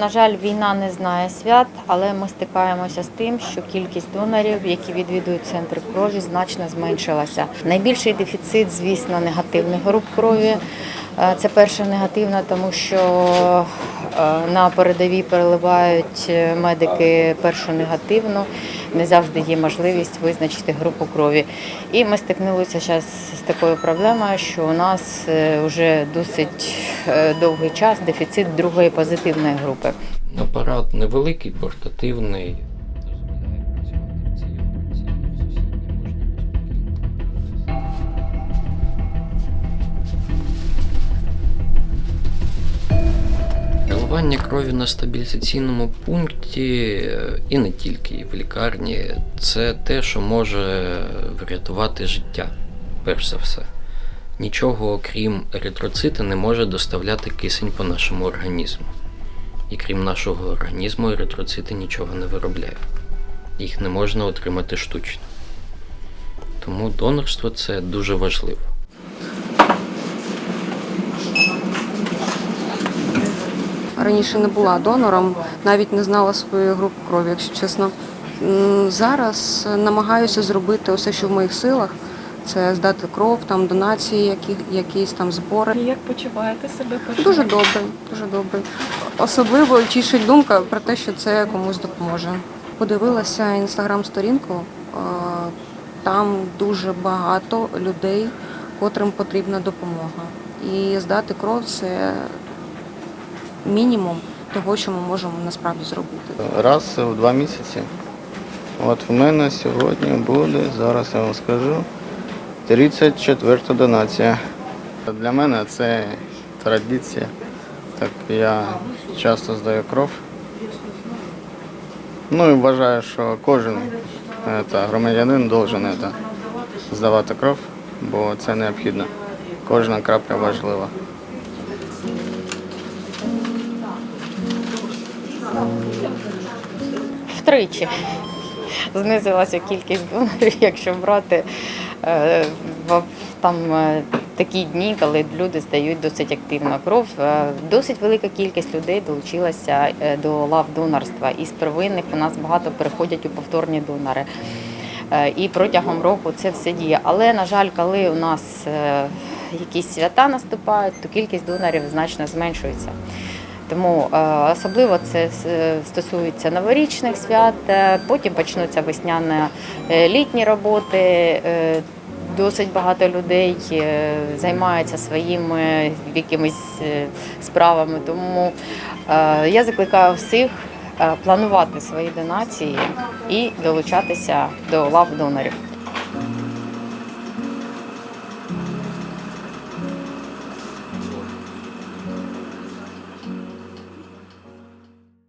На жаль, війна не знає свят, але ми стикаємося з тим, що кількість донорів, які відвідують центри крові, значно зменшилася. Найбільший дефіцит, звісно, негативних груп крові. Е, Це перше негативно, тому що е, на передовій переливають е, медики першу негативну. Не завжди є можливість визначити групу крові. І ми стикнулися зараз з такою проблемою, що у нас вже досить довгий час дефіцит другої позитивної групи. Апарат невеликий, портативний. Переливання крові на стабілізаційному пункті е, і не тільки і в лікарні це те, що може врятувати життя, перш за все. Нічого окрім еритроцити не може доставляти кисень по нашому організму. І крім нашого організму, еритроцити нічого не виробляють. Їх не можна отримати штучно. Тому донорство це дуже важливо. Раніше не була донором, навіть не знала свою групу крові, якщо чесно. Зараз намагаюся зробити усе, що в моїх силах. Це здати кров, там донації, які, якісь там збори. І Як почуваєте себе першим? Дуже добре, дуже добре. Особливо тішить думка про те, що це комусь допоможе. Подивилася інстаграм-сторінку. Там дуже багато людей, котрим потрібна допомога. І здати кров це мінімум того, що ми можемо насправді зробити. раз в два місяці. От в мене сьогодні буде, зараз я вам скажу, 34-та донація. Для мене це традиція. Так я часто здаю кров. Ну і вважаю, що кожен е, громадянин должен е, здавати кров, бо це необхідно. Кожна крапля важлива. Втричі знизилася кількість донорів, якщо брати е, там е, такі дні, коли люди здають досить активно кров. Е, Досить велика кількість людей долучилася до лав донорства. Із первинних у нас багато переходять у повторні донори. І протягом року це все діє. Але, на жаль, коли у нас якісь свята наступають, то кількість донорів значно зменшується. Тому е, особливо це е, стосується новорічних свят, е, потім почнуться весняно-літні роботи. е, Досить багато людей займаються своїми якимись справами. Тому я закликаю всіх планувати свої донації і долучатися до лав донорів.